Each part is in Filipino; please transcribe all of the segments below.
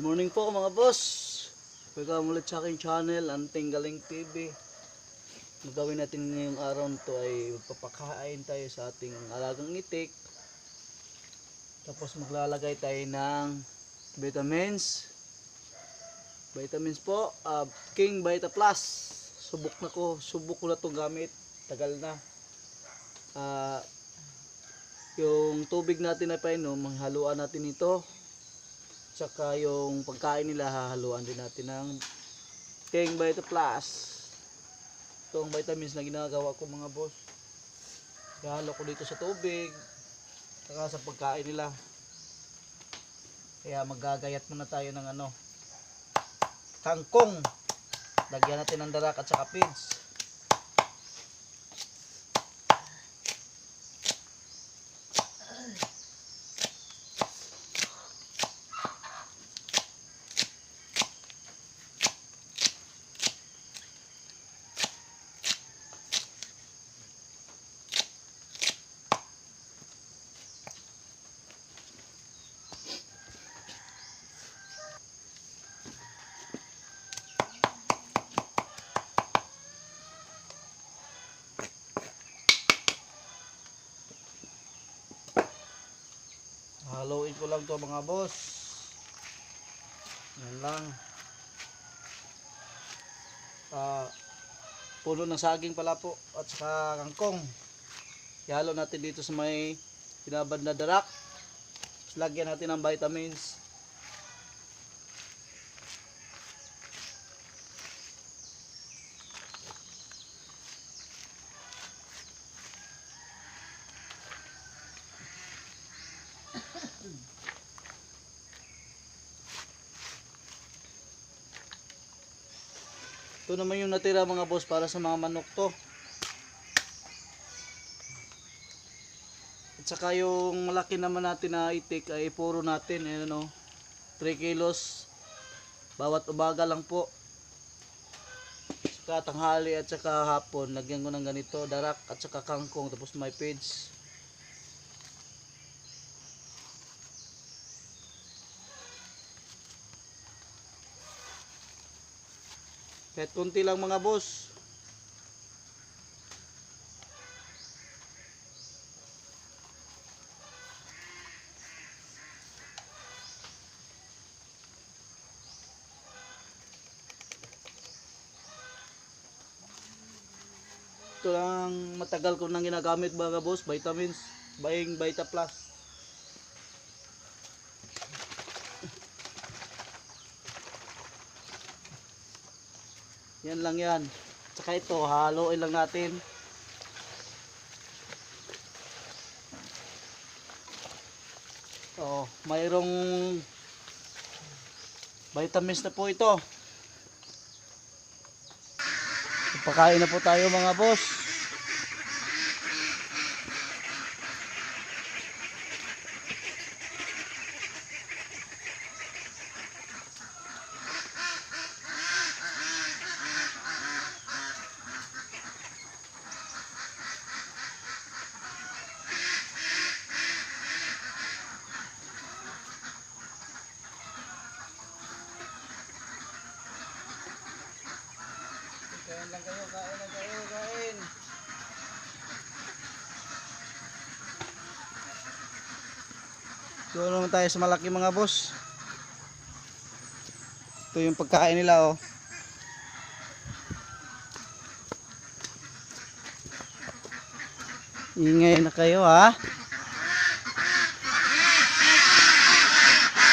Good morning po mga boss. Welcome ulit sa aking channel, Anting Galing TV. Ang gawin natin ngayong araw na to ay papakain tayo sa ating alagang itik. Tapos maglalagay tayo ng vitamins. Vitamins po, ah, King Vita Plus. Subok na ko, subok ko na to gamit. Tagal na. Ah, yung tubig natin na painom, haluan natin ito Tsaka yung pagkain nila hahaluan din natin ng King Vita Plus. Itong vitamins na ginagawa ko mga boss. Ihalo ko dito sa tubig. Tsaka sa pagkain nila. Kaya magagayat muna tayo ng ano. Kangkong. Lagyan natin ng darak at saka pids. Haluin ko lang to mga boss. Yan lang. Ah, puno ng saging pala po at saka kangkong. Ihalo natin dito sa may binabad na darak. Lagyan natin ng vitamins. Ito naman yung natira mga boss para sa mga manok to. At saka yung malaki naman natin na itik ay puro natin. Ayan ano, 3 kilos. Bawat umaga lang po. Saka tanghali at saka hapon. Lagyan ko ng ganito, darak at saka kangkong. Tapos may page. Kahit konti lang mga boss. Ito lang matagal ko nang ginagamit mga boss, vitamins, buying Vita Plus. Yan lang yan. Tsaka ito, haluin lang natin. Oh, mayroong vitamins na po ito. Pakain na po tayo mga boss. Lang kayo, kain lang kayo, kain. Doon naman tayo sa malaki mga boss. Ito yung pagkain nila oh. Ingay na kayo ha.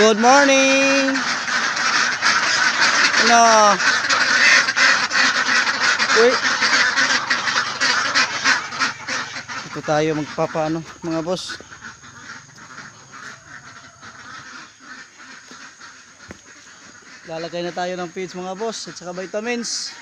Good morning. Ano? Uy. Ito tayo magpapaano mga boss. Lalagay na tayo ng feeds mga boss at saka vitamins.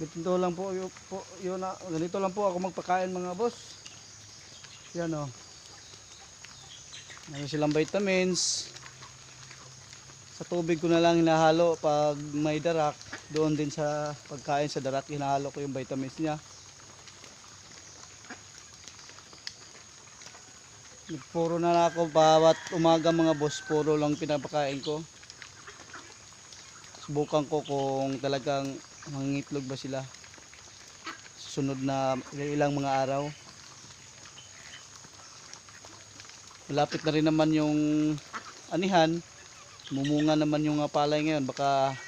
Ganito lang po, yun, po, yun na, ganito lang po ako magpakain mga boss. Yan o. Oh. Mayroon silang vitamins. Sa tubig ko na lang hinahalo pag may darak. Doon din sa pagkain sa darak, hinahalo ko yung vitamins niya. Puro na lang ako bawat umaga mga boss, puro lang pinapakain ko. Subukan ko kung talagang mangingitlog ba sila. Sunod na ilang mga araw. Malapit na rin naman yung anihan. Mumunga naman yung uh, palay ngayon. Baka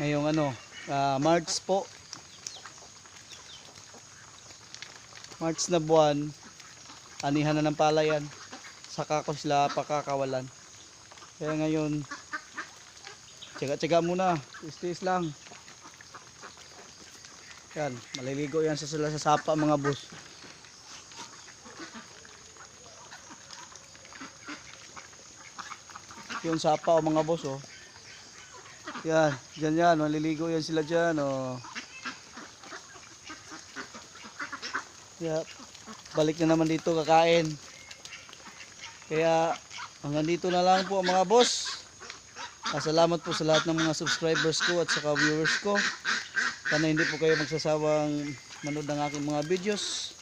ngayong ano, ah, March po. March na buwan, anihan na ng palayan. Saka ko sila pakakawalan. Kaya ngayon, tsaga-tsaga muna. Tiis-tiis lang. Yan, maliligo yan sa sila sa sapa mga boss. Yung sapa o mga boss oh. Yan, dyan yan, maliligo yan sila dyan oh. Kaya, balik na naman dito kakain. Kaya, hanggang dito na lang po mga boss. Ah, Salamat po sa lahat ng mga subscribers ko at saka viewers ko. Sana hindi po kayo magsasawang manood ng aking mga videos.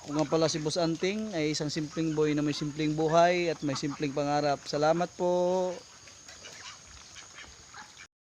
Kung nga pala si Boss Anting ay isang simpleng boy na may simpleng buhay at may simpleng pangarap. Salamat po.